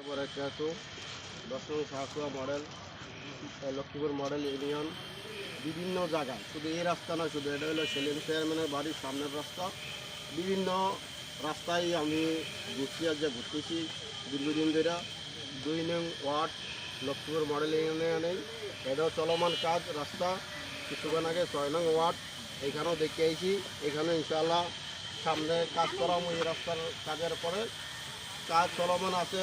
এবার একটা আছে দশ নং Sahakua model Laxmipur model, union, বিভিন্ন জায়গায়। শুধু এই রাস্তা না শুধু এটা হলো সেলিম চেয়ারম্যানের বাড়ির সামনের রাস্তা। বিভিন্ন রাস্তায় আমি ঘুরছি আর যা ঘুরতেছি দীর্ঘদিন ধরে। দুই নং ওয়ার্ড, লক্ষ্মীপুর মডেল ইউনিয়নে। এটাও চলমান কাজ, রাস্তা। কিছুক্ষণ আগে ছয় নং ওয়ার্ড, এখানেও দেখে আইছি। এখানে ইনশাআল্লাহ সামনে কাজ করাম এই রাস্তার কাজের পরে। কাজ চলমান আছে।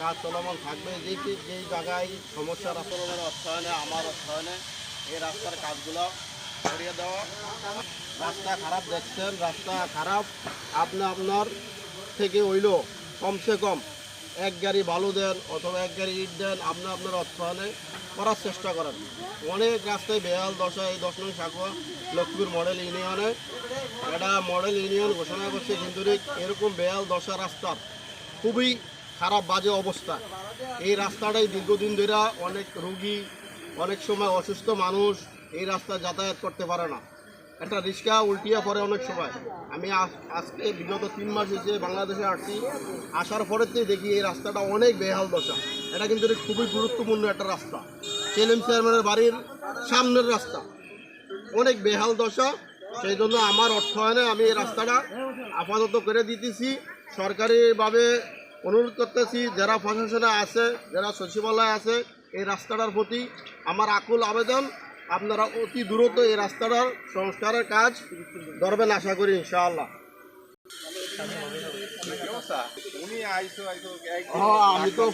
কাজ চলমান থাকবে যেই যেই জায়গায় সমস্যা রাস্তার অর্থায়নে, আমার অর্থায়নে এই রাস্তার কাজগুলো করিয়ে দেওয়া। রাস্তা খারাপ দেখছেন, রাস্তা খারাপ, আপনি আপনার থেকে হইল কমসে কম এক গাড়ি বালু দেন অথবা এক গাড়ি ইট দেন, আপনি আপনার অর্থায়নে করার চেষ্টা করেন। অনেক রাস্তায় বেহাল দশা, এই দশ নং সাকুয়া লক্ষ্মীপুর মডেল ইউনিয়নে এটা মডেল ইউনিয়ন ঘোষণা করছে কিন্তু এরকম বেহাল দশা রাস্তার খুবই খারাপ বাজে অবস্থা। এই রাস্তাটাই দীর্ঘদিন ধরে অনেক রুগী, অনেক সময় অসুস্থ মানুষ এই রাস্তা যাতায়াত করতে পারে না। একটা রিক্সা উল্টিয়ে পড়ে অনেক সময়। আমি আজ- আজকে বিগত তিন মাস হয়েছে বাংলাদেশে আসছি। আসার পরেতেই দেখি এই রাস্তাটা অনেক বেহাল দশা। এটা কিন্তু খুবই গুরুত্বপূর্ণ একটা রাস্তা। সেলিম চেয়ারম্যানের বাড়ির সামনের রাস্তা। অনেক বেহাল দশা। সেই জন্য আমার অর্থায়নে আমি এই রাস্তাটা আপাতত করে দিতেছি। সরকারিভাবে অনুরোধ করতেছি যারা প্রশাসনে আছে যারা সচিবালয় আছে এই রাস্তাটার প্রতি আমার আকুল আবেদন। আপনারা অতি দ্রুত এই রাস্তাটার সংস্কারের কাজ ধরবেন আশা করি ইনশাআল্লাহ। হ্যাঁ আমি তো